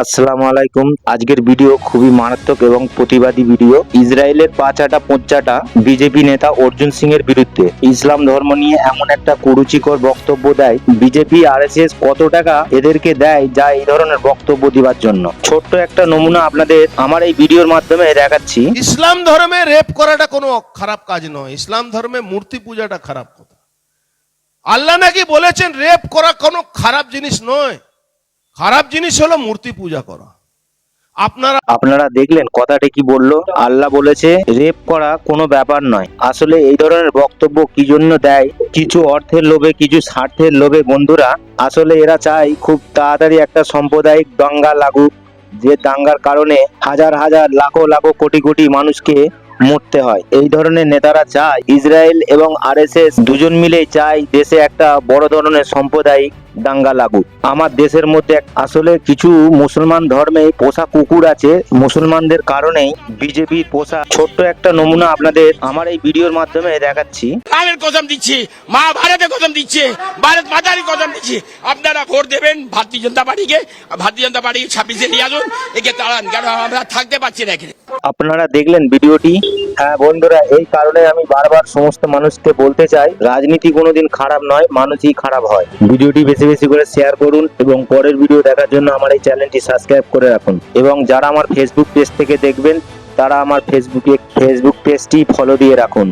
আসসালামু আলাইকুম। আজকের ভিডিও খুবই মারাত্মক এবং প্রতিবাদী ভিডিও। ইসরায়েলের পাঁচাটা পোঁচাটা বিজেপি নেতা অর্জুন সিং এর বিরুদ্ধে। ইসলাম ধর্ম নিয়ে এমন একটা কুরুচিকর বক্তব্য দেয়। বিজেপি আর কত টাকা এদেরকে দেয় যা এই ধরনের বক্তব্য দিবার জন্য? ছোট্ট একটা নমুনা আপনাদের আমার এই ভিডিওর মাধ্যমে দেখাচ্ছি। ইসলাম ধর্মে রেপ করাটা কোনো খারাপ কাজ নয়। ইসলাম ধর্মে মূর্তি পূজাটা খারাপ কথা। আল্লাহ নাকি বলেছেন রেপ করা কোনো খারাপ জিনিস নয়। খারাপ জিনিস হলো মূর্তি পূজা করা। আপনারা আপনারা দেখলেন কথাটা কি বলল? আল্লাহ বলেছে, রেপ করা কোনো ব্যাপার নয়। আসলে এই ধরনের বক্তব্য কি জন্য দেয়? কিছু অর্থের লোভে, কিছু স্বার্থের লোভে বন্ধুরা, আসলে এরা চায় খুব তাড়াতাড়ি একটা সাম্প্রদায়িক দাঙ্গা লাগুক, যে দাঙ্গার কারণে হাজার হাজার লাখো লাখো কোটি কোটি মানুষকে মরতে হয়। এই ধরনের নেতারা চায় ইসরায়েল এবং আরএসএস দুজন মিলেই চায় দেশে একটা বড় ধরনের সাম্প্রদায়িক দাঙ্গা লাগুক। আমার দেশের মধ্যে আসলে কিছু মুসলমান ধর্মে পোষা কুকুর আছে। মুসলমানদের কারণেই বিজেপির পোষা ছোট্ট একটা নমুনা আপনাদের আমার এই ভিডিওর মাধ্যমে দেখাচ্ছি। রামের কসম দিচ্ছি মা ভারতের কসম দিচ্ছে ভারত মাতারই কসম দিচ্ছি। আপনারা ভোট দেবেন ভারতীয় জনতা পার্টিকে ভারতীয় জনতা পার্টি ছাব্বিশে নিয়ে আসুন একে তাড়ান কেন আমরা থাকতে পারছি না এখানে? আপনারা দেখলেন ভিডিওটি। হ্যাঁ বন্ধুরা এই কারণে আমি বারবার সমস্ত মানুষকে বলতে চাই রাজনীতি কোনোদিন খারাপ নয় মানুষই খারাপ হয়। ভিডিওটি বেশি বেশি করে শেয়ার করুন এবং পরের ভিডিও দেখার জন্য আমার এই চ্যানেলটি সাবস্ক্রাইব করে রাখুন। এবং যারা আমার ফেসবুক পেজ থেকে দেখবেন, তারা আমার ফেসবুকে ফেসবুক পেজটি ফলো দিয়ে রাখুন।